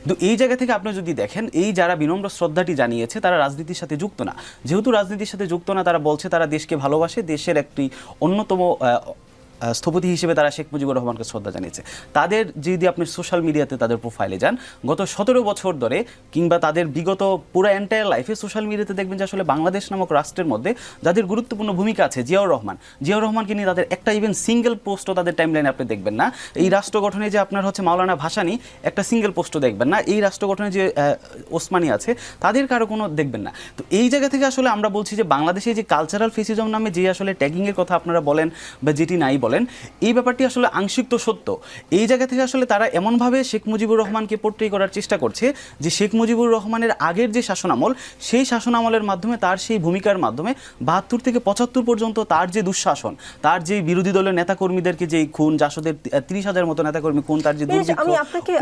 কিন্তু এই জায়গা থেকে আপনি যদি দেখেন, এই যারা বিনম্র শ্রদ্ধাটি জানিয়েছে, তারা রাজনীতির সাথে যুক্ত না। যেহেতু রাজনীতির সাথে যুক্ত না, তারা বলছে তারা দেশকে ভালোবাসে, দেশের একটি অন্যতম স্থপতি হিসেবে তারা শেখ মুজিবুর রহমানকে শ্রদ্ধা জানিয়েছে। তাদের যদি আপনি সোশ্যাল মিডিয়াতে তাদের প্রোফাইলে যান, গত সতেরো বছর ধরে কিংবা তাদের বিগত পুরো এন্টায়ার লাইফে সোশ্যাল মিডিয়াতে দেখবেন যে আসলে বাংলাদেশ নামক রাষ্ট্রের মধ্যে যাদের গুরুত্বপূর্ণ ভূমিকা আছে, জিয়াউর রহমান। জিয়াউর রহমানকে নিয়ে তাদের একটা ইভেন সিঙ্গেল পোস্টও তাদের টাইমলাইনে আপনি দেখবেন না। এই রাষ্ট্র গঠনে যে আপনার হচ্ছে মাওলানা ভাসানি, একটা সিঙ্গেল পোস্টও দেখবেন না। এই রাষ্ট্র গঠনে যে ওসমানি আছে, তাদের কারও কোনো দেখবেন না। তো এই জায়গা থেকে আসলে আমরা বলছি যে বাংলাদেশে যে কালচারাল ফেসিজম নামে যে আসলে ট্যাগিংয়ের কথা আপনারা বলেন বা যেটি নাই বলেন এই ব্যাপারটি আসলে আংশিক তো সত্য। এই জায়গা থেকে আসলে তারা এমনভাবে শেখ মুজিবুর রহমানকে পোট্রি করার চেষ্টা করছে যে শেখ মুজিবুর রহমানের আগের যে শাসনামল সেই শাসনামলের মাধ্যমে তার সেই ভূমিকার মাধ্যমে বাহাত্তর থেকে পঁচাত্তর পর্যন্ত তার যে দুঃশাসন তার যে বিরোধী দলের নেতাকর্মীদেরকে যে খুন জাসদের তিরিশ হাজার মতো নেতাকর্মী খুন তার যে আমি আপনাকে